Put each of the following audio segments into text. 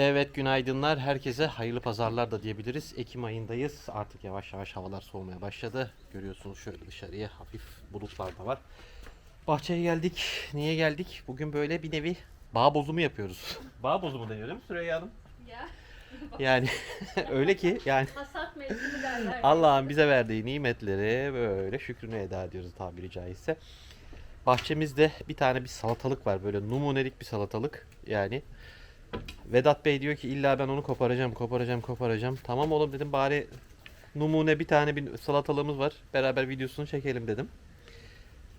Evet günaydınlar. Herkese hayırlı pazarlar da diyebiliriz. Ekim ayındayız. Artık yavaş yavaş havalar soğumaya başladı. Görüyorsunuz şöyle dışarıya hafif bulutlar da var. Bahçeye geldik. Niye geldik? Bugün böyle bir nevi bağ bozumu yapıyoruz. Bağ bozumu deniyor değil mi Süreyya Hanım? Ya. Yani öyle ki yani Hasat mevsimi derler. Allah'ın bize verdiği nimetleri böyle şükrünü eda ediyoruz tabiri caizse. Bahçemizde bir tane bir salatalık var böyle numunelik bir salatalık yani. Vedat Bey diyor ki illa ben onu koparacağım koparacağım koparacağım. Tamam oğlum dedim bari numune bir tane bir salatalığımız var. Beraber videosunu çekelim dedim.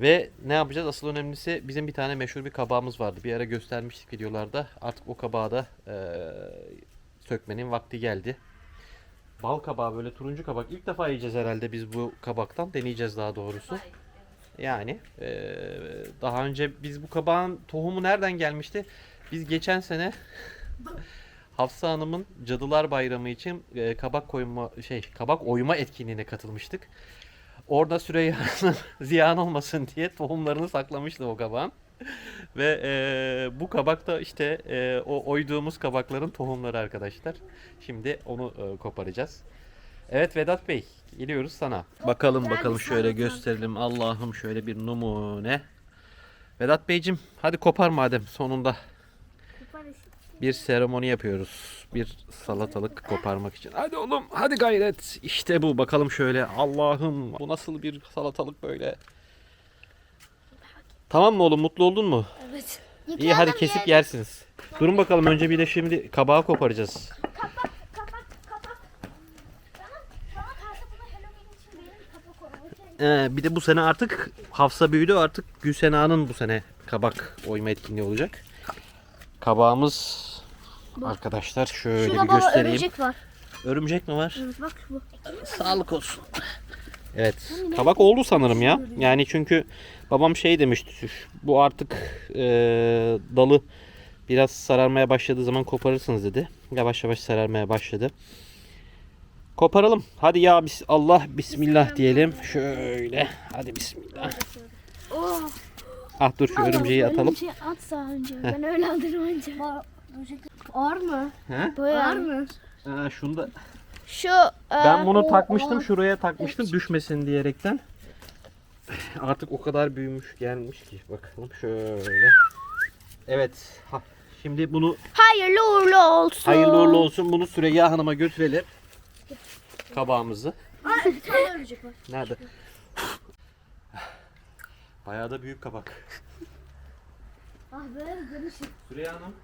Ve ne yapacağız? Asıl önemlisi bizim bir tane meşhur bir kabağımız vardı. Bir ara göstermiştik videolarda. Artık o kabağı da eee, sökmenin vakti geldi. Bal kabağı böyle turuncu kabak. İlk defa yiyeceğiz herhalde biz bu kabaktan. Deneyeceğiz daha doğrusu. Yani eee, daha önce biz bu kabağın tohumu nereden gelmişti? Biz geçen sene Hafsa Hanım'ın Cadılar Bayramı için eee, kabak koyma şey kabak oyma etkinliğine katılmıştık. Orada Süreyya Hanım ziyan olmasın diye tohumlarını saklamıştı o kabağın. Ve eee, bu kabak da işte eee, o oyduğumuz kabakların tohumları arkadaşlar. Şimdi onu eee, koparacağız. Evet Vedat Bey geliyoruz sana. Bakalım bakalım şöyle gösterelim. Allah'ım şöyle bir numune. Vedat Beyciğim hadi kopar madem sonunda bir seremoni yapıyoruz. Bir salatalık koparmak için. Hadi oğlum hadi gayret. İşte bu bakalım şöyle. Allah'ım bu nasıl bir salatalık böyle. Tamam mı oğlum mutlu oldun mu? Evet. İyi hadi kesip yersiniz. Durun bakalım önce bir de şimdi kabağı koparacağız. Ee, bir de bu sene artık Hafsa büyüdü artık Gülsena'nın bu sene kabak oyma etkinliği olacak. Kabağımız arkadaşlar şöyle Şurada bir baba göstereyim. örümcek var. Örümcek mi var? Evet bak bu. Sağlık olsun. Evet. Kabak oldu sanırım ya. Yani çünkü babam şey demişti. "Şu- Bu artık e, dalı biraz sararmaya başladığı zaman koparırsınız dedi. Yavaş yavaş sararmaya başladı. Koparalım. Hadi ya bis Allah bismillah diyelim. Şöyle. Hadi bismillah. Oh. Ah dur şu örümceği atalım. Örümceği at daha önce. Ben öyle alırım önce. Ağır mı? He? Ağır mı? Aa, şunu da Şu Ben e, bunu o- takmıştım o- şuraya takmıştım düşmesin diyerekten. Artık o kadar büyümüş gelmiş ki bakalım şöyle. Evet. Ha, şimdi bunu Hayırlı uğurlu olsun. hayırlı uğurlu olsun bunu Süreyya Hanım'a götürelim. Kabağımızı. Nerede? Bayağı da büyük kabak. Ah be görüşürüz. Süreyya Hanım.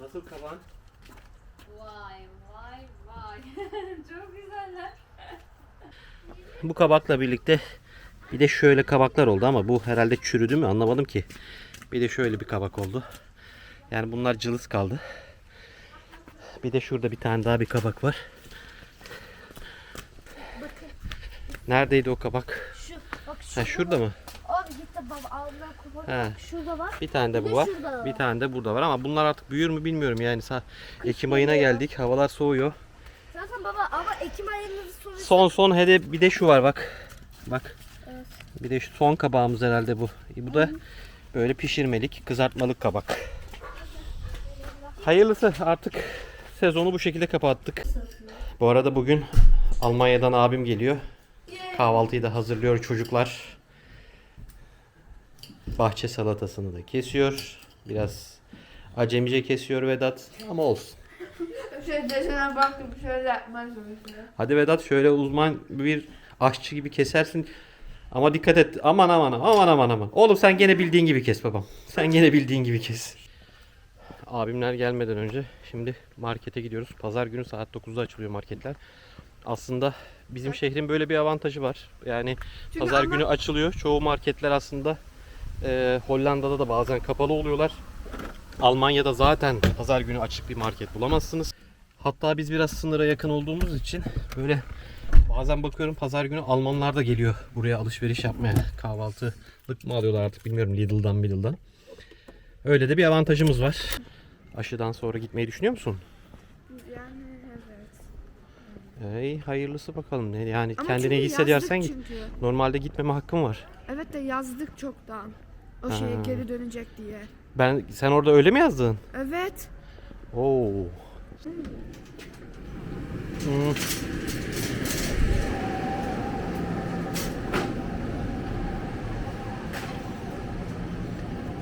Nasıl kabağın? Vay vay vay. Çok güzeller. Bu kabakla birlikte bir de şöyle kabaklar oldu ama bu herhalde çürüdü mü anlamadım ki. Bir de şöyle bir kabak oldu. Yani bunlar cılız kaldı. Bir de şurada bir tane daha bir kabak var. Neredeydi o kabak? Şu bak şu. Ha şurada mı? Baba. He. Bak şurada var. Bir tane de bu var. şurada var. Bir tane de burada var ama bunlar artık büyür mü bilmiyorum yani. Sa- Ekim ayına geldik. Havalar soğuyor. Zaten baba ama Ekim ayının sonu. Son son hede bir de şu var bak. Bak. Bir de şu son kabağımız herhalde bu. Bu da böyle pişirmelik, kızartmalık kabak. Hayırlısı artık sezonu bu şekilde kapattık. Bu arada bugün Almanya'dan abim geliyor. Kahvaltıyı da hazırlıyor çocuklar. Bahçe salatasını da kesiyor. Biraz acemice kesiyor Vedat ama olsun. Şöyle desene baktım şöyle yapmaz mesela. Hadi Vedat şöyle uzman bir aşçı gibi kesersin. Ama dikkat et. Aman aman aman aman aman. Oğlum sen gene bildiğin gibi kes babam. Sen gene bildiğin gibi kes. Abimler gelmeden önce şimdi markete gidiyoruz. Pazar günü saat 9'da açılıyor marketler. Aslında bizim şehrin böyle bir avantajı var. Yani pazar günü açılıyor. Çoğu marketler aslında e, Hollanda'da da bazen kapalı oluyorlar. Almanya'da zaten pazar günü açık bir market bulamazsınız. Hatta biz biraz sınıra yakın olduğumuz için böyle bazen bakıyorum pazar günü Almanlar da geliyor buraya alışveriş yapmaya. Kahvaltılık mı alıyorlar artık bilmiyorum Lidl'dan Lidl'dan. Öyle de bir avantajımız var. Aşıdan sonra gitmeyi düşünüyor musun? Yani evet. Ey hayırlısı bakalım. Yani Ama kendine çünkü iyi yazdık git. çünkü. Normalde gitmeme hakkım var. Evet de yazdık çoktan. O şeye Ha. geri dönecek diye. Ben sen orada öyle mi yazdın? Evet. Oo. Hmm.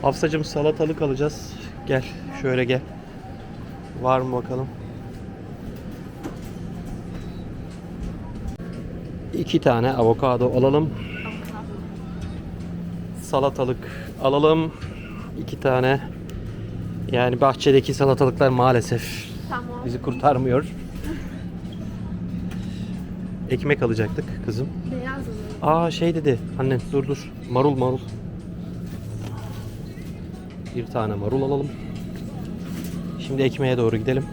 Hafsacığım salatalık alacağız. Gel şöyle gel. Var mı bakalım? İki tane avokado alalım. Salatalık alalım. İki tane. Yani bahçedeki salatalıklar maalesef Tamam. bizi kurtarmıyor. Ekmek alacaktık kızım. Beyaz olur. Aa şey dedi annen dur dur. Marul marul. Bir tane marul alalım. Şimdi ekmeğe doğru gidelim.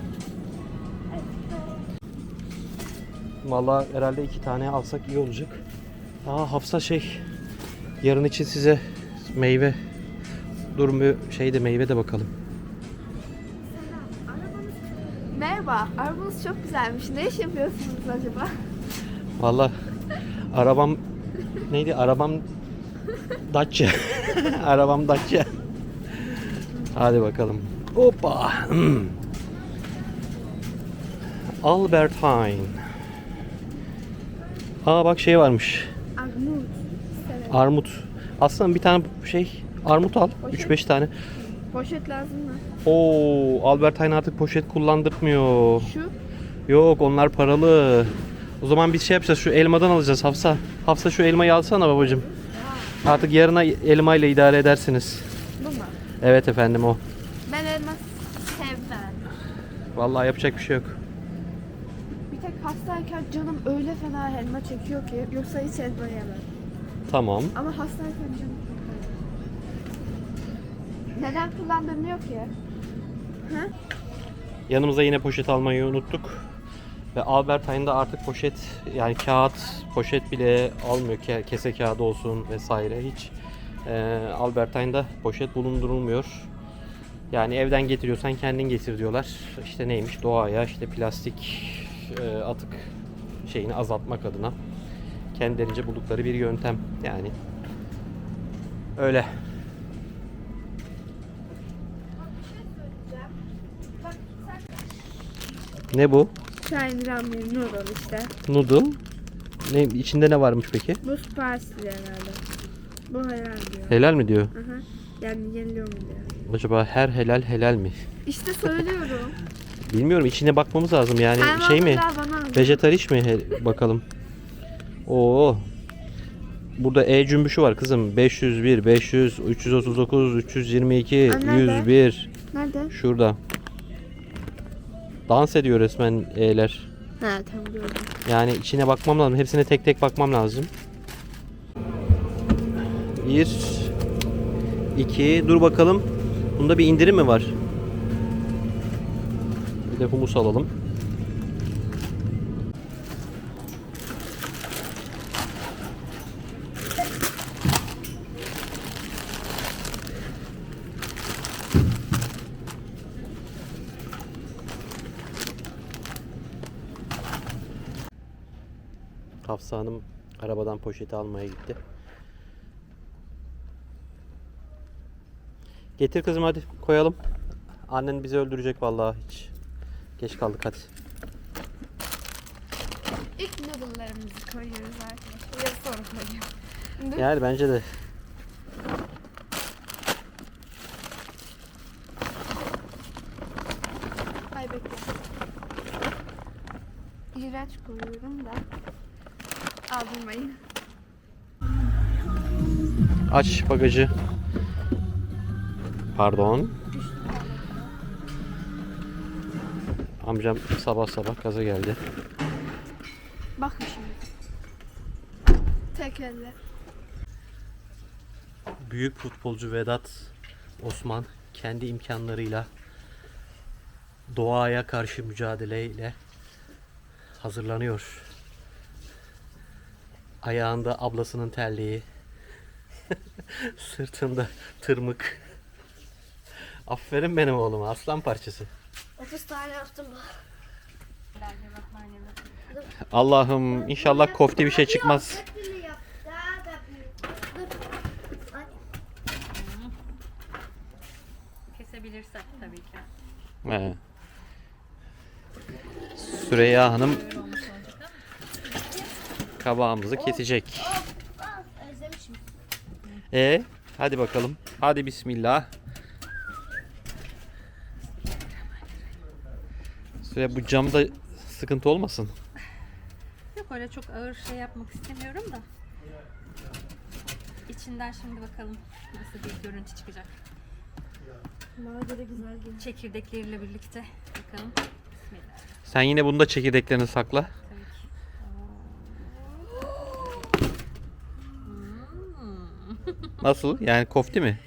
Vallahi herhalde iki tane alsak iyi olacak. Aa Hafsa şey yarın için size meyve durumu şeyde meyve de bakalım. Merhaba. Arabanız çok güzelmiş. Ne iş yapıyorsunuz acaba? Vallahi arabam neydi? Arabam Dacia. arabam Dacia. Hadi bakalım. Hoppa. Hmm. Albertine. Aa bak şey varmış. Armut. Armut. Aslında bir tane şey armut al. Poşet. 3-5 tane. Poşet lazım mı? Oo, Albertine artık poşet kullandırmıyor. Şu. Yok onlar paralı. O zaman biz şey yapacağız şu elmadan alacağız Hafsa. Hafsa şu elmayı alsana babacığım. Artık yarına elmayla idare edersiniz. Bu mu? Evet efendim o. Ben elma sevmem. Vallahi yapacak bir şey yok. Bir tek hastayken canım öyle fena elma çekiyor ki yoksa hiç elma yemem. Tamam. Ama çok fena. Neden kullandırmıyor ki? Hı? Yanımıza yine poşet almayı unuttuk. Ve Albertine'da artık poşet yani kağıt poşet bile almıyor. Ke- Kese kağıdı olsun vesaire hiç. Ee, Albertine'da poşet bulundurulmuyor. Yani evden getiriyorsan kendin getir diyorlar. İşte neymiş doğaya işte plastik e, atık şeyini azaltmak adına kendilerince buldukları bir yöntem yani. Öyle. Ne bu? Shine ramen noodle işte. Noodle. Ne içinde ne varmış peki? Bu spicy herhalde. Bu helal diyor. Helal mi diyor? Aha. Yani yeniliyor mu diyor. Acaba her helal helal mi? İşte söylüyorum. Bilmiyorum içine bakmamız lazım yani Sen şey mi? bana. Vejetariş mi He- bakalım. Oo. Burada E cümbüşü var kızım. 501, 500, 339, 322, Aa, nerede? 101. Nerede? Şurada. Dans ediyor resmen E'ler. Ha tamam gördüm. Yani içine bakmam lazım. Hepsine tek tek bakmam lazım. Bir, iki, dur bakalım. Bunda bir indirim mi var? Bir de humus alalım. Hafsa Hanım arabadan poşeti almaya gitti. Getir kızım hadi koyalım. Annen bizi öldürecek vallahi hiç. Geç kaldık hadi. İlk noodle'larımızı koyuyoruz arkadaşlar. Ya sonra koyuyorum. Yani bence de. Ay bekle. İğrenç koyuyorum da. Aldırmayın. Aç bagajı. Pardon. Amcam sabah sabah gaza geldi. Bakın şimdi. Tek elle. Büyük futbolcu Vedat Osman kendi imkanlarıyla doğaya karşı mücadeleyle hazırlanıyor. Ayağında ablasının terliği, sırtında tırmık. Aferin benim oğluma aslan parçası. 30 tane yaptım. Allah'ım inşallah kofte bir şey çıkmaz. Kesebilirsek tabii ki. He. Süreyya Hanım Böyle olmuş olacak ama. Kabağımızı kesecek. Aa, özlemişim. E hadi bakalım. Hadi bismillah. Süre bu camda sıkıntı olmasın. Yok öyle çok ağır şey yapmak istemiyorum da. İçinden şimdi bakalım nasıl bir görüntü çıkacak. Bana göre güzel gibi. Çekirdekleriyle birlikte bakalım. Bismillah. Sen yine bunda çekirdeklerini sakla. Tabii ki. Hmm. Nasıl? Yani kofti mi?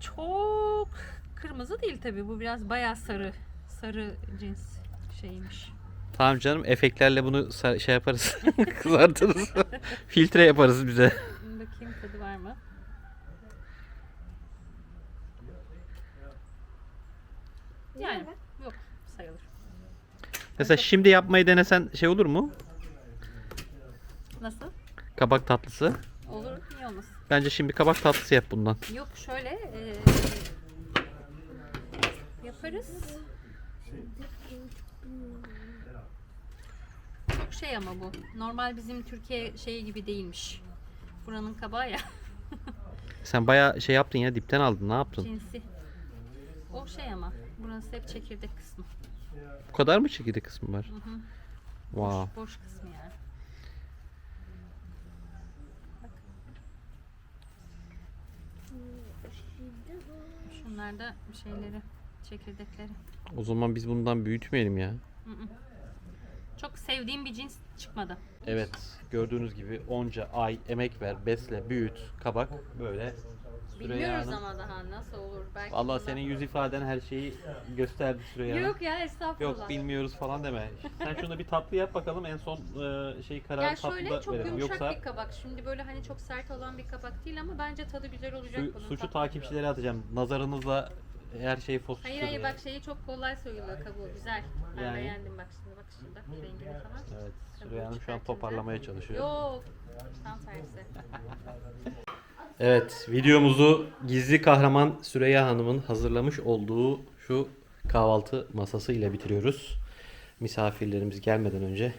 Çok kırmızı değil tabii. Bu biraz bayağı sarı. Sarı cins şeymiş. Tamam canım efektlerle bunu şey yaparız. Kızartırız. Filtre yaparız bize. Bakayım tadı var mı? Yani yok sayılır. Mesela şimdi yapmayı denesen şey olur mu? Nasıl? Kabak tatlısı. Bence şimdi kabak tatlısı yap bundan. Yok şöyle eee, yaparız. Çok şey ama bu. Normal bizim Türkiye şeyi gibi değilmiş. Buranın kabağı ya Sen bayağı şey yaptın ya dipten aldın. Ne yaptın? cinsi. O şey ama. Burası hep çekirdek kısmı. Bu kadar mı çekirdek kısmı var? Hı hı. Wow. Boş kısmı yani. Bak. Şunlar da şeyleri, çekirdekleri. O zaman biz bundan büyütmeyelim ya. Hı hı. Çok sevdiğim bir cins çıkmadı. Evet gördüğünüz gibi onca ay emek ver, besle, büyüt, kabak böyle. Süreyya Bilmiyoruz Hanım. ama daha nasıl olur. Belki bundan- senin yüz ifaden her şeyi gösterdi Süreyya Hanım. Yok ya estağfurullah. Yok bilmiyoruz falan deme. Sen şunu bir tatlı yap bakalım en son e, şey karar Yani şöyle tatlıda çok verelim. yumuşak Yoksa bir kabak. Şimdi böyle hani çok sert olan bir kabak değil ama bence tadı güzel olacak su, bunun. suçu Tat- takipçilere atacağım. Nazarınızla her şey fos Hayır hayır bak şeyi çok kolay soyuluyor kabuğu güzel. Ben Yani? beğendim bak şimdi bak şurada rengini falan. Evet. Süreyya Hanım şu an toparlamaya çalışıyor. Yok. Tam tersi. Evet, videomuzu gizli kahraman Süreyya Hanım'ın hazırlamış olduğu şu kahvaltı masası ile bitiriyoruz. Misafirlerimiz gelmeden önce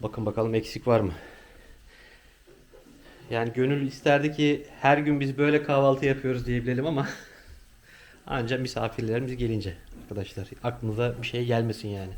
bakın bakalım eksik var mı? Yani gönül isterdi ki her gün biz böyle kahvaltı yapıyoruz diyebilelim ama ancak misafirlerimiz gelince arkadaşlar aklınıza bir şey gelmesin yani.